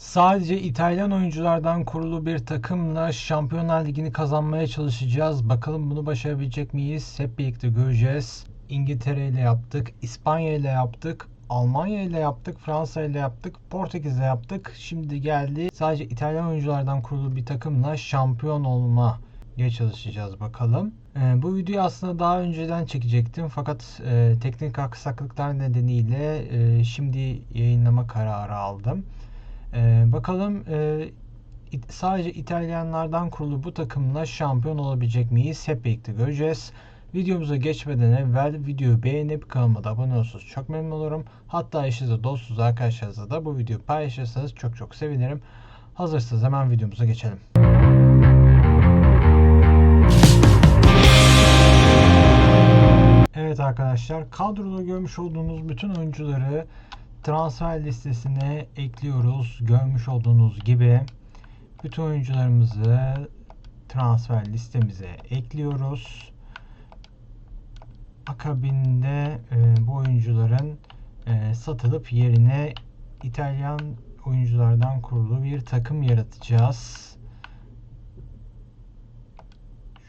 Sadece İtalyan oyunculardan kurulu bir takımla Şampiyonlar Ligi'ni kazanmaya çalışacağız. Bakalım bunu başarabilecek miyiz? Hep birlikte göreceğiz. İngiltere ile yaptık, İspanya ile yaptık, Almanya ile yaptık, Fransa ile yaptık, Portekiz ile yaptık. Şimdi geldi sadece İtalyan oyunculardan kurulu bir takımla şampiyon olma çalışacağız bakalım. Ee, bu videoyu aslında daha önceden çekecektim fakat e, teknik aksaklıklar nedeniyle e, şimdi yayınlama kararı aldım. Ee, bakalım e, sadece İtalyanlardan kurulu bu takımla şampiyon olabilecek miyiz? Hep birlikte göreceğiz. Videomuza geçmeden evvel videoyu beğenip kanalıma da abone olursanız çok memnun olurum. Hatta eşinizle, dostunuz, arkadaşlarınızla da bu videoyu paylaşırsanız çok çok sevinirim. Hazırsanız hemen videomuza geçelim. Evet arkadaşlar kadroda görmüş olduğunuz bütün oyuncuları transfer listesine ekliyoruz. Görmüş olduğunuz gibi bütün oyuncularımızı transfer listemize ekliyoruz. Akabinde e, bu oyuncuların e, satılıp yerine İtalyan oyunculardan kurulu bir takım yaratacağız.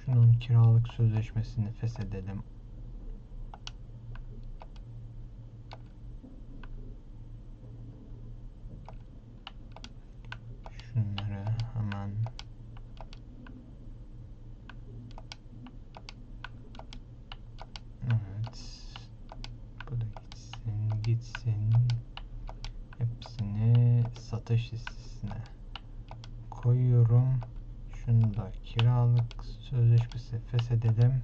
Şunun kiralık sözleşmesini feshedelim. 5 koyuyorum. Şunu da kiralık sözleşmesi feshedelim.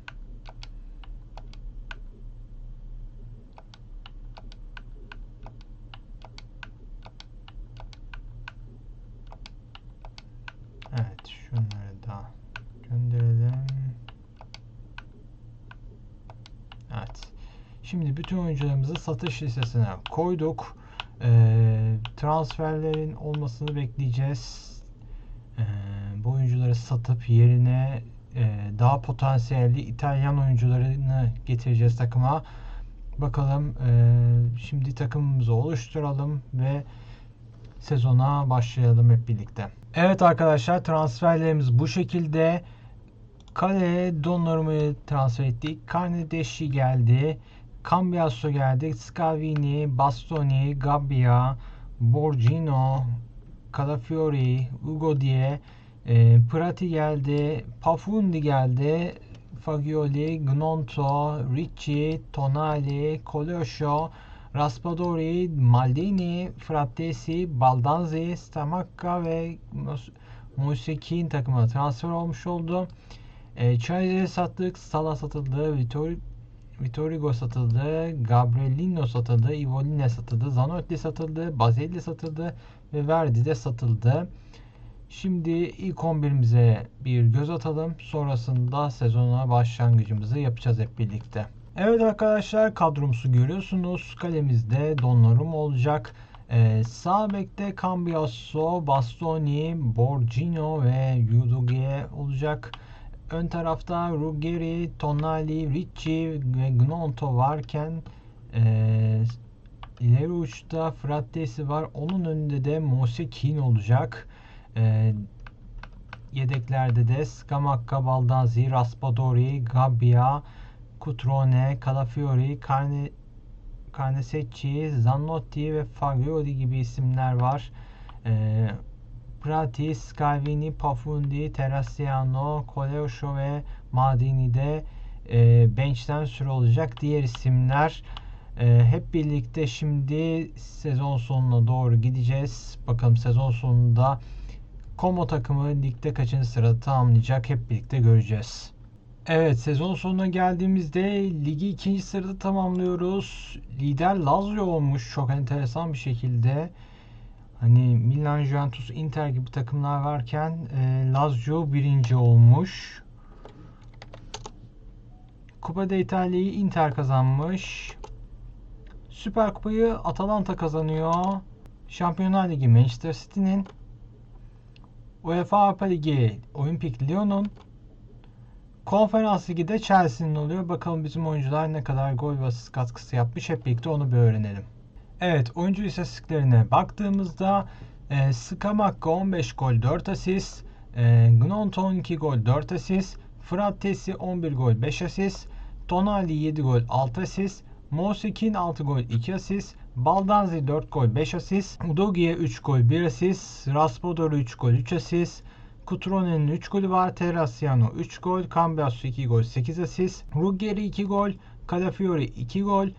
Evet şunları da gönderelim. Evet. Şimdi bütün oyuncularımızı satış listesine koyduk. Ee, transferlerin olmasını bekleyeceğiz. Ee, bu oyuncuları satıp yerine e, daha potansiyelli İtalyan oyuncularını getireceğiz takıma. Bakalım e, şimdi takımımızı oluşturalım ve sezona başlayalım hep birlikte. Evet arkadaşlar transferlerimiz bu şekilde. Kaleye Donnarumma'yı transfer ettik. Carnedeshi geldi. Cambiasso geldi. Scavini, Bastoni, Gabbia, Borgino, Calafiori, Ugo diye e, Prati geldi. Pafundi geldi. Fagioli, Gnonto, Ricci, Tonali, Coloscio, Raspadori, Maldini, Frattesi, Baldanzi, Stamacca ve Mus- Musekin takımına transfer olmuş oldu. E, Charizard'ı sattık, Sala satıldı, Vitor Vitorigo satıldı, Gabrielino satıldı, Ivoline satıldı, Zanotti satıldı, Bazelli satıldı ve Verdi de satıldı. Şimdi ilk 11'imize bir göz atalım. Sonrasında sezona başlangıcımızı yapacağız hep birlikte. Evet arkadaşlar kadromuzu görüyorsunuz. Kalemizde Donnarumma olacak. Ee, sağ bekte Cambiasso, Bastoni, Borgino ve Yudugie olacak. Ön tarafta Ruggeri, Tonali, Ricci ve Gnonto varken ee, ileri uçta Frattesi var. Onun önünde de Mose Kean olacak. Ee, yedeklerde de Scamacca, Baldazzi, Raspadori, Gabbia, Cutrone, Calafiori, Carne, Carnesecchi, Zanotti ve Fagioli gibi isimler var. Ee, Prati, Scavini, Pafundi, Terracciano, Coloscio ve Madini de e, bench'ten süre olacak. Diğer isimler e, hep birlikte şimdi sezon sonuna doğru gideceğiz. Bakalım sezon sonunda Como takımı ligde kaçıncı sırada tamamlayacak hep birlikte göreceğiz. Evet sezon sonuna geldiğimizde ligi ikinci sırada tamamlıyoruz. Lider Lazio olmuş çok enteresan bir şekilde. Hani Milan, Juventus, Inter gibi takımlar varken e, Lazio birinci olmuş. Kupada İtalya'yı Inter kazanmış. Süper Kupayı Atalanta kazanıyor. Şampiyonlar Ligi Manchester City'nin. UEFA Avrupa Ligi Olimpik Lyon'un. Konferans Ligi de Chelsea'nin oluyor. Bakalım bizim oyuncular ne kadar gol ve asist katkısı yapmış. Hep birlikte onu bir öğrenelim. Evet oyuncu istatistiklerine baktığımızda E, Skamakka 15 gol 4 asist. E, Gnonto 12 gol 4 asist. Fırat Tesi 11 gol 5 asist. Tonali 7 gol 6 asist. Mosekin 6 gol 2 asist. Baldanzi 4 gol 5 asist. Udogi'ye 3 gol 1 asist. Raspador 3 gol 3 asist. Cutrone'nin 3 golü var. Terrasiano 3 gol. Cambiasso 2 gol 8 asist. Ruggeri 2 gol. Calafiori 2 gol.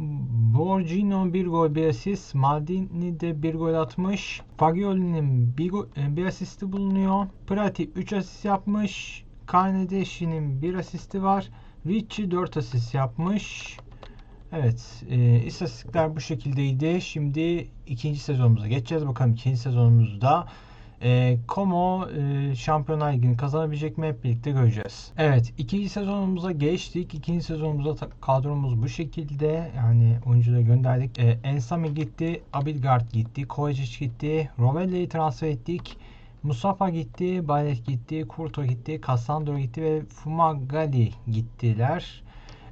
Borgino 1 gol 1 asist. Maldini de 1 gol atmış. Fagioli'nin 1, gol, 1 asisti bulunuyor. Prati 3 asist yapmış. Carnedeşi'nin 1 asisti var. Ricci 4 asist yapmış. Evet, e, istatistikler bu şekildeydi. Şimdi ikinci sezonumuza geçeceğiz. Bakalım ikinci sezonumuzda e, Como e, Şampiyonlar Ligi'ni kazanabilecek mi hep birlikte göreceğiz. Evet, ikinci sezonumuza geçtik. İkinci sezonumuzda kadromuz bu şekilde. Yani oyuncuları gönderdik. E, Ensami gitti, Abidgard gitti, Kovacic gitti, Rovelli'yi transfer ettik. Mustafa gitti, Baylet gitti, Kurto gitti, Cassandro gitti ve Fumagalli gittiler.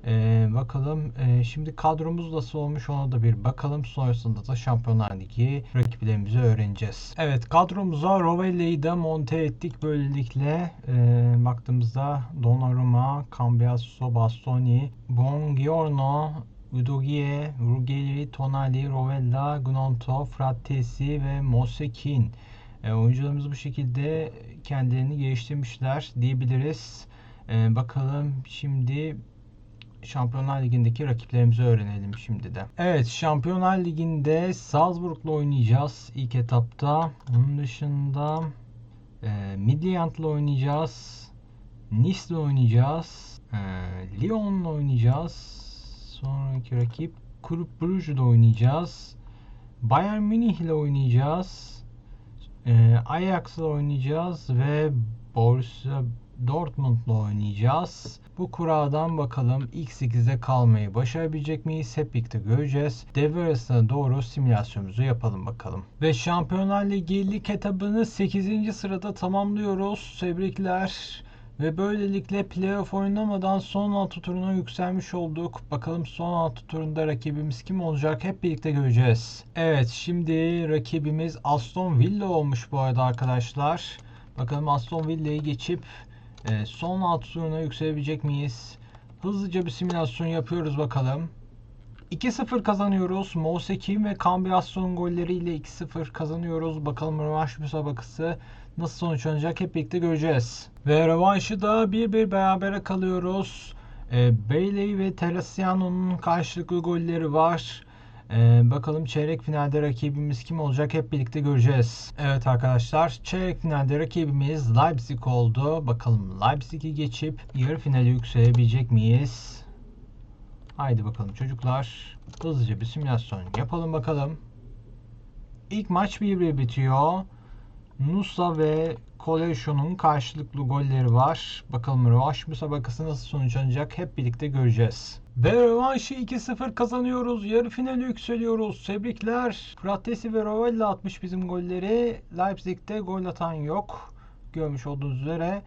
Ee, bakalım ee, şimdi kadromuz nasıl olmuş ona da bir bakalım. Sonrasında da Şampiyonlar Ligi rakiplerimizi öğreneceğiz. Evet kadromuza Rovelli'yi de monte ettik böylelikle. Ee, baktığımızda Donnarumma, Cambiasso, Bastoni, Bongiorno, Udogie, Ruggeri, Tonali, Rovella, Gnonto, Frattesi ve Mosekin. E, oyuncularımız bu şekilde kendilerini geliştirmişler diyebiliriz. E, bakalım şimdi Şampiyonlar Ligi'ndeki rakiplerimizi öğrenelim şimdi de. Evet Şampiyonlar Ligi'nde Salzburg'la oynayacağız ilk etapta. Onun dışında e, Midtjylland'la oynayacağız. Nice'le oynayacağız. E, Lyon'la oynayacağız. Sonraki rakip Kulüp Brugge'la oynayacağız. Bayern Münih ile oynayacağız. E, Ajax'la oynayacağız ve Borussia Dortmund'la oynayacağız. Bu kuradan bakalım ilk 8'de kalmayı başarabilecek miyiz? Hep birlikte göreceğiz. Devre arasına doğru simülasyonumuzu yapalım bakalım. Ve Şampiyonlar Ligi lig etabını 8. sırada tamamlıyoruz. Tebrikler. Ve böylelikle playoff oynamadan son 6 turuna yükselmiş olduk. Bakalım son 6 turunda rakibimiz kim olacak hep birlikte göreceğiz. Evet şimdi rakibimiz Aston Villa olmuş bu arada arkadaşlar. Bakalım Aston Villa'yı geçip e, son 6 turuna yükselebilecek miyiz? Hızlıca bir simülasyon yapıyoruz bakalım. 2-0 kazanıyoruz. Mosekin ve Cambiasson golleriyle 2-0 kazanıyoruz. Bakalım rövanş müsabakası nasıl sonuçlanacak hep birlikte göreceğiz. Ve rövanşı da 1-1 berabere kalıyoruz. E, Bailey ve Teresiano'nun karşılıklı golleri var. Ee, bakalım çeyrek finalde rakibimiz kim olacak hep birlikte göreceğiz. Evet arkadaşlar çeyrek finalde rakibimiz Leipzig oldu. Bakalım Leipzig'i geçip yarı finale yükselebilecek miyiz? Haydi bakalım çocuklar. Hızlıca bir simülasyon yapalım bakalım. İlk maç 1-1 bitiyor. Nusa ve Koleşo'nun karşılıklı golleri var. Bakalım rövanş müsabakası nasıl sonuçlanacak hep birlikte göreceğiz. Ve rövanşı 2-0 kazanıyoruz. Yarı finale yükseliyoruz. Tebrikler. Fratesi ve Rovella atmış bizim golleri. Leipzig'te gol atan yok. Görmüş olduğunuz üzere.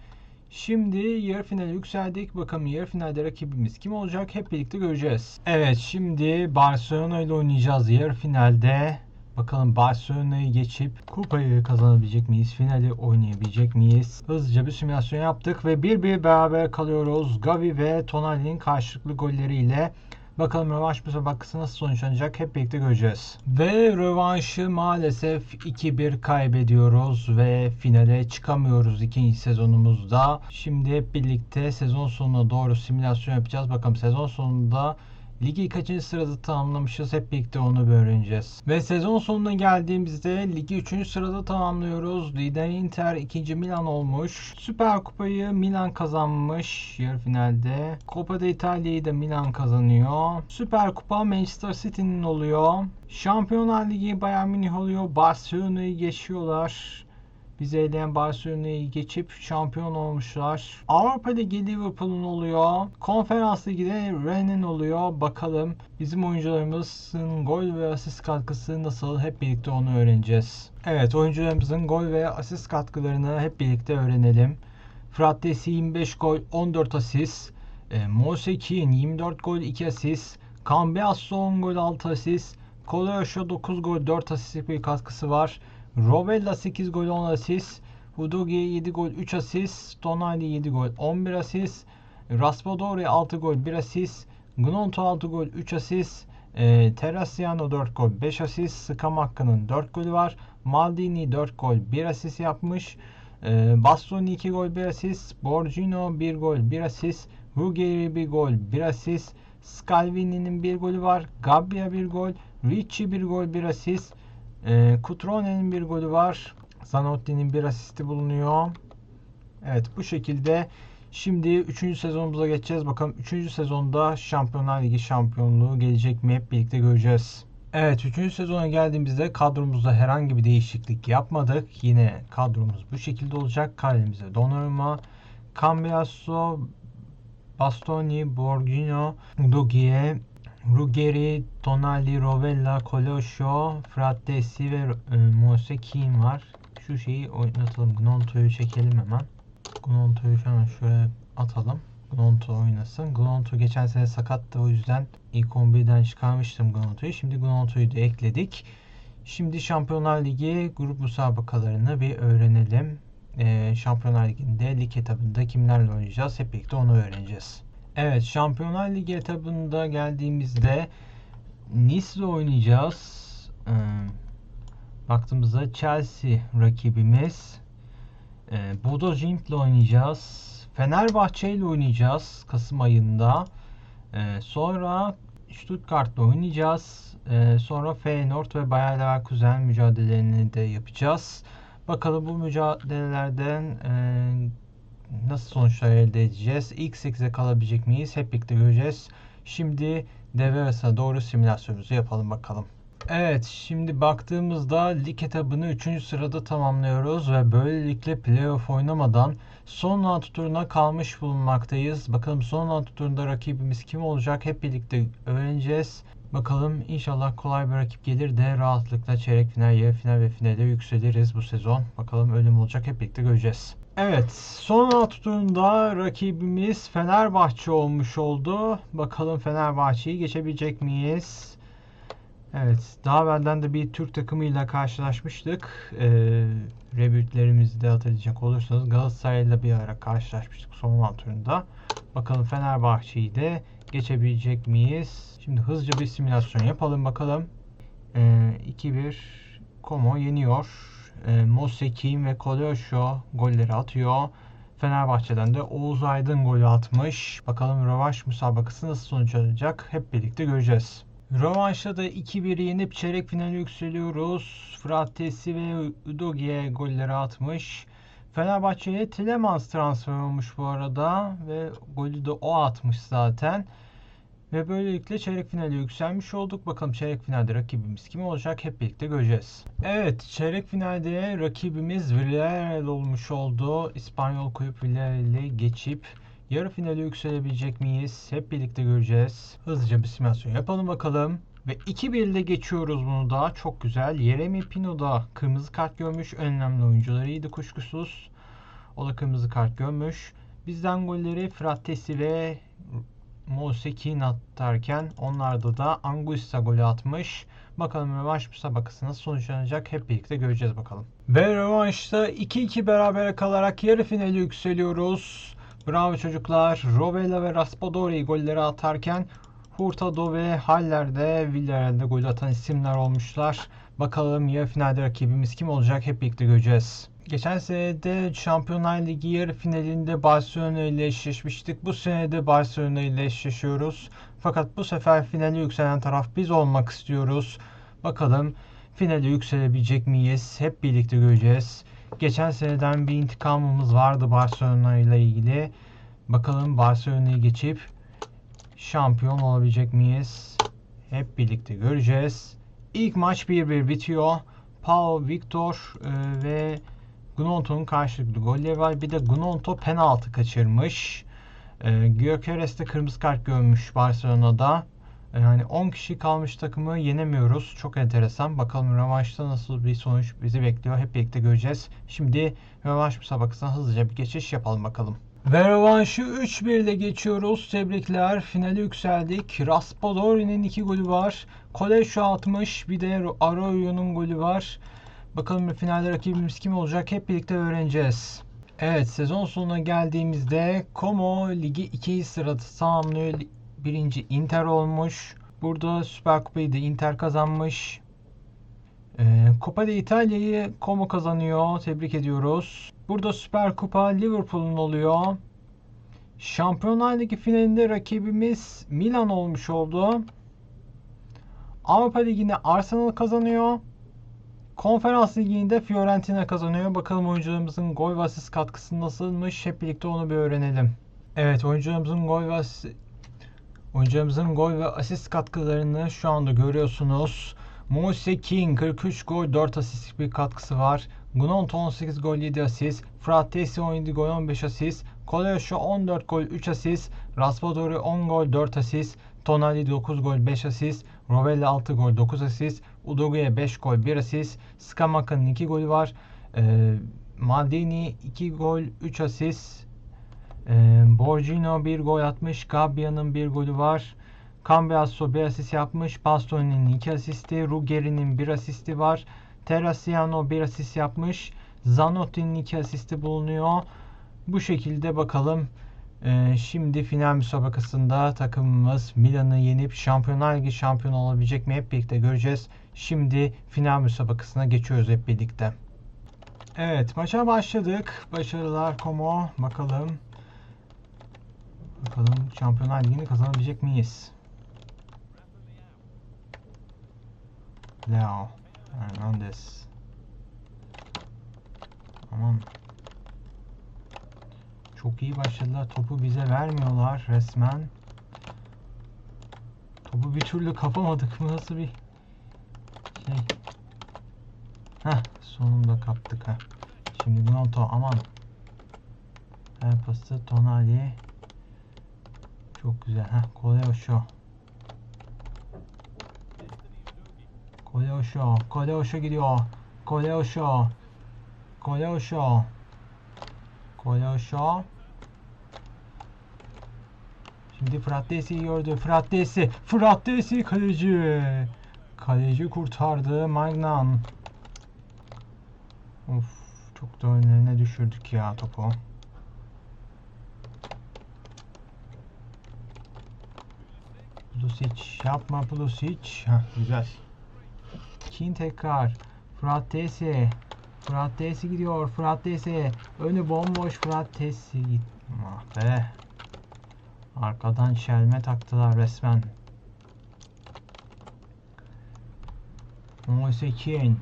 Şimdi yarı finale yükseldik. Bakalım yarı finalde rakibimiz kim olacak? Hep birlikte göreceğiz. Evet şimdi Barcelona ile oynayacağız yarı finalde. Bakalım Barcelona'yı geçip kupayı kazanabilecek miyiz? Finali oynayabilecek miyiz? Hızlıca bir simülasyon yaptık ve bir bir beraber kalıyoruz. Gavi ve Tonali'nin karşılıklı golleriyle. Bakalım rövanş müsabakası nasıl sonuçlanacak hep birlikte göreceğiz. Ve rövanşı maalesef 2-1 kaybediyoruz ve finale çıkamıyoruz ikinci sezonumuzda. Şimdi hep birlikte sezon sonuna doğru simülasyon yapacağız. Bakalım sezon sonunda Ligi kaçıncı sırada tamamlamışız hep birlikte onu bir öğreneceğiz. Ve sezon sonuna geldiğimizde ligi 3. sırada tamamlıyoruz. Lider Inter 2. Milan olmuş. Süper Kupayı Milan kazanmış yarı finalde. Coppa d'Italia'yı da Milan kazanıyor. Süper Kupa Manchester City'nin oluyor. Şampiyonlar Ligi Bayern Münih oluyor. Barcelona'yı geçiyorlar. Bizi eleyen Barcelona'yı geçip şampiyon olmuşlar. Avrupa Ligi Liverpool'un oluyor. Konferans Ligi'de Rennes'in oluyor. Bakalım bizim oyuncularımızın gol ve asist katkısı nasıl hep birlikte onu öğreneceğiz. Evet oyuncularımızın gol ve asist katkılarını hep birlikte öğrenelim. Frattesi 25 gol 14 asist. E, Mosekin 24 gol 2 asist. Cambiasso 10 gol 6 asist. Kolayosho 9 gol 4 asist bir katkısı var. Rovella 8 gol 10 asist. Udogie 7 gol 3 asist. Tonali 7 gol 11 asist. Raspadori 6 gol 1 asist. Gnonto 6 gol 3 asist. E, Terrasiano 4 gol 5 asist. Scamacca'nın 4 golü var. Maldini 4 gol 1 asist yapmış. E, Bastoni 2 gol 1 asist. Borgino 1 gol 1 asist. Ruggeri 1 gol 1 asist. Scalvini'nin 1 golü var. Gabbia 1 gol. Ricci 1 gol 1 asist. E, Cutrone'nin 1 golü var. Zanotti'nin 1 asisti bulunuyor. Evet bu şekilde Şimdi 3. sezonumuza geçeceğiz. Bakalım 3. sezonda Şampiyonlar Ligi şampiyonluğu gelecek mi hep birlikte göreceğiz. Evet 3. sezona geldiğimizde kadromuzda herhangi bir değişiklik yapmadık. Yine kadromuz bu şekilde olacak. Kalemize Donnarumma, Cambiasso, Bastoni, Borgino, Udogie, Ruggeri, Tonali, Rovella, Colosio, Frattesi ve e, Mose Kean var. Şu şeyi oynatalım. Gnonto'yu çekelim hemen. Gnonto'yu hemen şöyle atalım. Gnonto oynasın. Gnonto geçen sene sakattı o yüzden ilk 11'den çıkarmıştım Gnonto'yu. Şimdi Gnonto'yu da ekledik. Şimdi Şampiyonlar Ligi grup müsabakalarını bir öğrenelim. Ee, Şampiyonlar Ligi'nde lig etabında kimlerle oynayacağız hep birlikte onu öğreneceğiz. Evet Şampiyonlar Ligi etabında geldiğimizde Nice'le oynayacağız. Ee, baktığımızda Chelsea rakibimiz. Ee, Bodo Glimt'le oynayacağız. Fenerbahçe ile oynayacağız Kasım ayında. Ee, sonra Stuttgart'la oynayacağız. Sonra Feyenoord ve Bayer Leverkusen mücadelelerini de yapacağız. Bakalım bu mücadelelerden e, nasıl sonuçlar elde edeceğiz? İlk 8'e kalabilecek miyiz? Hep birlikte göreceğiz. Şimdi devre doğru simülasyonumuzu yapalım bakalım. Evet, şimdi baktığımızda lig etabını 3. sırada tamamlıyoruz ve böylelikle playoff oynamadan son 6 turuna kalmış bulunmaktayız. Bakalım son 6 turunda rakibimiz kim olacak hep birlikte öğreneceğiz. Bakalım inşallah kolay bir rakip gelir de rahatlıkla çeyrek final, yarı final ve finale yükseliriz bu sezon. Bakalım öyle mi olacak hep birlikte göreceğiz. Evet, son 6 turunda rakibimiz Fenerbahçe olmuş oldu. Bakalım Fenerbahçe'yi geçebilecek miyiz? Evet, daha evvelden de bir Türk takımıyla karşılaşmıştık. Ee, Rebütlerimizi de hatırlayacak olursanız Galatasaray'la bir ara karşılaşmıştık son alt turunda. Bakalım Fenerbahçe'yi de geçebilecek miyiz? Şimdi hızlıca bir simülasyon yapalım bakalım. Ee, 2-1 Como yeniyor. Ee, Mosekin ve Kolosho golleri atıyor. Fenerbahçe'den de Oğuz Aydın golü atmış. Bakalım rövanş müsabakası nasıl sonuçlanacak hep birlikte göreceğiz. Rövanşta da 2-1 yenip çeyrek finale yükseliyoruz. Fratesi ve Udogie golleri atmış. Fenerbahçe'ye Tilemans transfer olmuş bu arada ve golü de o atmış zaten. Ve böylelikle çeyrek finale yükselmiş olduk. Bakalım çeyrek finalde rakibimiz kim olacak hep birlikte göreceğiz. Evet çeyrek finalde rakibimiz Villarreal olmuş oldu. İspanyol kulüp Villarreal'i geçip yarı finale yükselebilecek miyiz? Hep birlikte göreceğiz. Hızlıca bir simülasyon yapalım bakalım. Ve 2-1 ile geçiyoruz bunu da. Çok güzel. Yeremi Pino da kırmızı kart görmüş. Önemli oyuncularıydı kuşkusuz. O da kırmızı kart görmüş. Bizden golleri Frattesi Mosekin atarken onlarda da Anguissa golü atmış. Bakalım rövanş müsabakası nasıl sonuçlanacak hep birlikte göreceğiz bakalım. Ve rövanşta 2-2 berabere kalarak yarı finale yükseliyoruz. Bravo çocuklar. Rovella ve Raspadori golleri atarken Hurtado ve Haller de Villarreal'de gol atan isimler olmuşlar. Bakalım yarı finalde rakibimiz kim olacak hep birlikte göreceğiz. Geçen sene de Şampiyonlar Ligi yarı finalinde Barcelona ile eşleşmiştik. Bu sene de Barcelona ile eşleşiyoruz. Fakat bu sefer finale yükselen taraf biz olmak istiyoruz. Bakalım finale yükselebilecek miyiz? Hep birlikte göreceğiz. Geçen seneden bir intikamımız vardı Barcelona ile ilgili. Bakalım Barcelona'yı geçip şampiyon olabilecek miyiz? Hep birlikte göreceğiz. İlk maç 1-1 bitiyor. Pau Victor e, ve Gnonto'nun karşılıklı golleri var. Bir de Gnonto penaltı kaçırmış. E, Gyökeres de kırmızı kart görmüş Barcelona'da. Yani 10 kişi kalmış takımı yenemiyoruz. Çok enteresan. Bakalım rövanşta nasıl bir sonuç bizi bekliyor. Hep birlikte göreceğiz. Şimdi rövanş müsabakasına hızlıca bir geçiş yapalım bakalım. Ve rövanşı 3-1 ile geçiyoruz. Tebrikler. Finale yükseldik. Raspadori'nin 2 golü var. Kolesho atmış. Bir de Arroyo'nun golü var. Bakalım finalde rakibimiz kim olacak hep birlikte öğreneceğiz. Evet sezon sonuna geldiğimizde Como ligi 2. sırada tamamlıyor. Birinci Inter olmuş. Burada Süper Kupayı da Inter kazanmış. Ee, de İtalya'yı Como kazanıyor. Tebrik ediyoruz. Burada Süper Kupa Liverpool'un oluyor. Şampiyonlar Ligi finalinde rakibimiz Milan olmuş oldu. Avrupa Ligi'nde Arsenal kazanıyor. Konferans Ligi'nde Fiorentina kazanıyor. Bakalım oyuncularımızın gol ve asist katkısı nasılmış? Hep birlikte onu bir öğrenelim. Evet oyuncularımızın gol ve asist, oyuncularımızın gol ve asist katkılarını şu anda görüyorsunuz. Moise King 43 gol 4 asistlik bir katkısı var. Gnonto 18 gol 7 asist. Fratesi 17 gol 15 asist. Koleosho 14 gol 3 asist. Raspadori 10 gol 4 asist. Tonali 9 gol 5 asist. Rovella 6 gol 9 asist. Udogu'ya 5 gol 1 asist. Skamaka'nın 2 golü var. Ee, Maldini 2 gol 3 asist. Ee, Borgino 1 gol atmış. Gabbia'nın 1 golü var. Cambiasso 1 asist yapmış. Bastoni'nin 2 asisti. Ruggeri'nin 1 asisti var. Terracciano 1 asist yapmış. Zanotti'nin 2 asisti bulunuyor. Bu şekilde bakalım. Ee, şimdi final müsabakasında takımımız Milan'ı yenip Şampiyonlar Ligi şampiyonu olabilecek mi hep birlikte göreceğiz. Şimdi final müsabakasına geçiyoruz hep birlikte. Evet maça başladık. Başarılar Como. Bakalım. Bakalım Şampiyonlar Ligi'ni kazanabilecek miyiz? Leo Hernandez. Aman. Çok iyi başladılar. Topu bize vermiyorlar resmen. Topu bir türlü kapamadık mı? Nasıl bir şey? Heh, sonunda kaptık ha. Şimdi Gnonto aman. Her pası Tonali. Çok güzel. Heh, Koleosho. Koleosho. Koleosho gidiyor. Koleosho. Koleosho. Koleosho. Şimdi Frattesi'yi gördü. Frattesi. Frattesi kaleci. Kaleci kurtardı. Magnan. Of. Çok da önlerine düşürdük ya topu. Pulisic. Yapma Pulisic. Heh, güzel. Kin tekrar. Frattesi. Frattesi gidiyor. Frattesi. Önü bomboş. Frattesi git. Ah be. Arkadan şelme taktılar resmen. Moise Kean.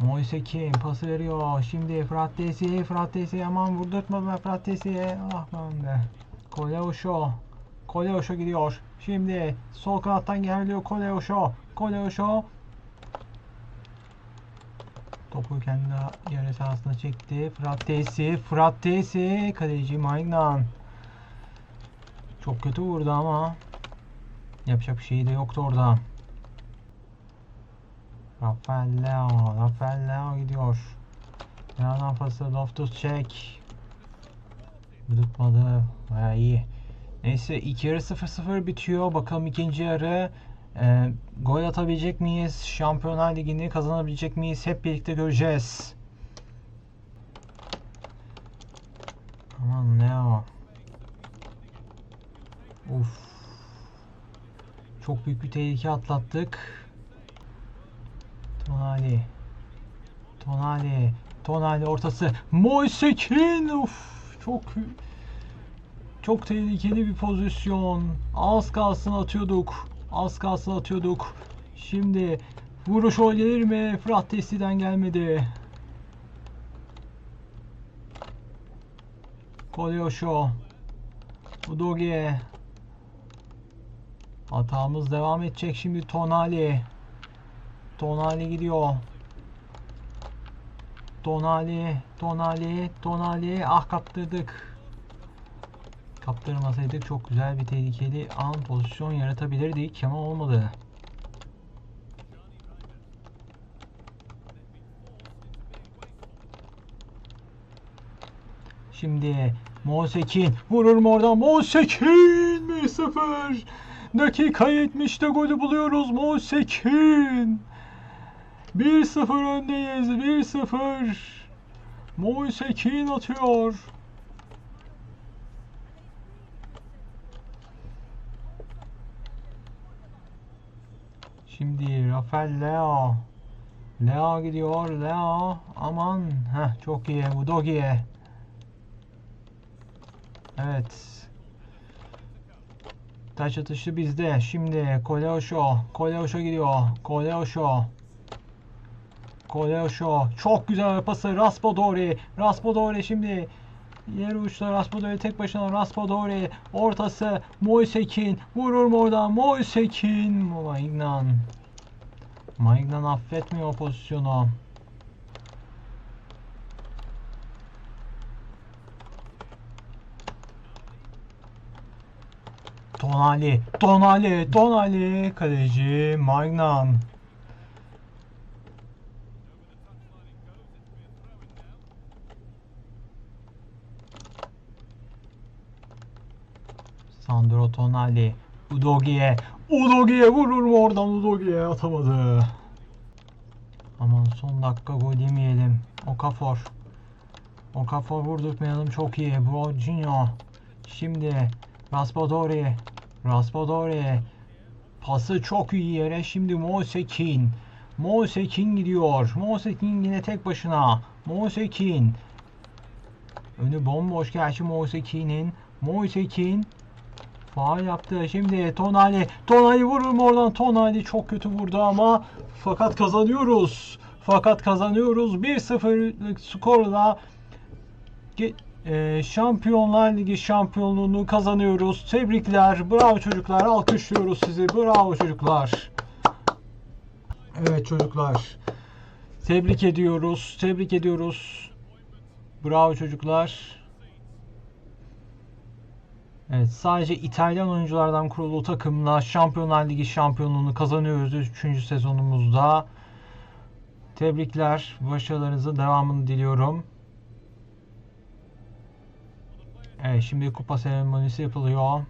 Moise Kean pası veriyor. Şimdi Frattesi. Frattesi aman vurdurtma be Frattesi. Ah ben de. Koleosho. Koleosho gidiyor. Şimdi sol kanattan geliyor Koleosho. Koleosho. Topu kendi yarı sahasına çekti. Frattesi. Frattesi. Kaleci Magnan. Çok kötü vurdu ama yapacak bir şey de yoktu orada. Rafael Leo, Rafael Leo gidiyor. Yandan pası Loftus Check. Tutmadı. Baya iyi. Neyse ilk yarı 0-0 bitiyor. Bakalım ikinci yarı e, gol atabilecek miyiz? Şampiyonlar Ligi'ni kazanabilecek miyiz? Hep birlikte göreceğiz. Aman Leo. Uf. Çok büyük bir tehlike atlattık. Tonali. Tonali. Tonali ortası. Moise Kean. Uf. Çok çok tehlikeli bir pozisyon. Az kalsın atıyorduk. Az kalsın atıyorduk. Şimdi vuruş o gelir mi? Fırat Testi'den gelmedi. Kolyosho. Udogie. Hatamız devam edecek şimdi Tonali. Tonali gidiyor. Tonali, Tonali, Tonali. Ah kaptırdık. Kaptırmasaydık çok güzel bir tehlikeli an pozisyon yaratabilirdik ama olmadı. Şimdi Mosekin vurur mu oradan? Mosekin 1-0. Dakika 70'te golü buluyoruz Mosekin. 1-0 öndeyiz. 1-0. Moise Kean atıyor. Şimdi Rafael Leo. Leo gidiyor. Leo. Aman. Heh, çok iyi. Udogie. Evet. Taç atışı bizde. Şimdi Koleosho. Koleosho gidiyor. Koleosho. Koleosho. Çok güzel pası. Raspadori. Raspadori şimdi. Yer uçta Raspadori tek başına. Raspadori. Ortası Moisekin. Vurur mu oradan? Moisekin. Maignan. Maignan affetmiyor o pozisyonu. Tonali. Tonali. Tonali. Kaleci Maignan Sandro Tonali. Udogi'ye. Udogi'ye vurur mu oradan Udogi'ye atamadı. Aman son dakika gol yemeyelim. Okafor. Okafor vurdurtmayalım çok iyi. Brojinho. Şimdi Raspadori. Raspadori. Pası çok iyi yere. Şimdi Mosekin. Mosekin gidiyor. Mosekin yine tek başına. Mosekin. Önü bomboş gerçi Mosekin'in. Mosekin Faal yaptı. Şimdi Tonali. Tonali vurur mu oradan? Tonali çok kötü vurdu ama fakat kazanıyoruz. Fakat kazanıyoruz. 1-0'lık skorla e, Şampiyonlar Ligi şampiyonluğunu kazanıyoruz. Tebrikler. Bravo çocuklar. Alkışlıyoruz sizi. Bravo çocuklar. Evet çocuklar. Tebrik ediyoruz. Tebrik ediyoruz. Bravo çocuklar. Evet, sadece İtalyan oyunculardan kurulu takımla Şampiyonlar Ligi şampiyonluğunu kazanıyoruz 3. sezonumuzda. Tebrikler. Başarılarınızın devamını diliyorum. Evet, şimdi kupa seremonisi yapılıyor.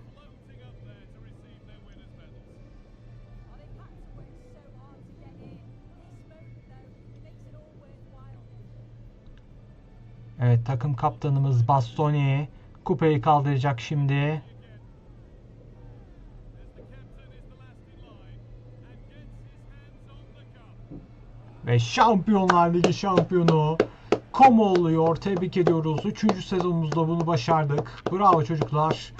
Evet, takım kaptanımız Bastoni kupayı kaldıracak şimdi. Ve Şampiyonlar Ligi şampiyonu Como oluyor. Tebrik ediyoruz. Üçüncü sezonumuzda bunu başardık. Bravo çocuklar.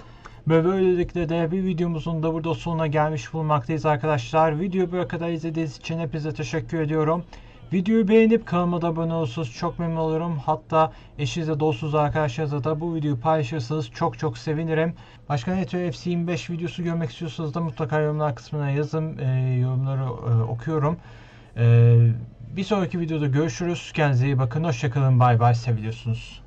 Ve böylelikle de bir videomuzun da burada sonuna gelmiş bulunmaktayız arkadaşlar. Videoyu buraya kadar izlediğiniz için hepinize teşekkür ediyorum. Videoyu beğenip kanalıma da abone olursanız çok memnun olurum. Hatta eşinizle, dostunuzla, arkadaşlarınızla da bu videoyu paylaşırsanız çok çok sevinirim. Başka ne tür FC 25 videosu görmek istiyorsanız da mutlaka yorumlar kısmına yazın. E, yorumları e, okuyorum. E, bir sonraki videoda görüşürüz. Kendinize iyi bakın. Hoşçakalın. Bay bay. Seviyorsunuz.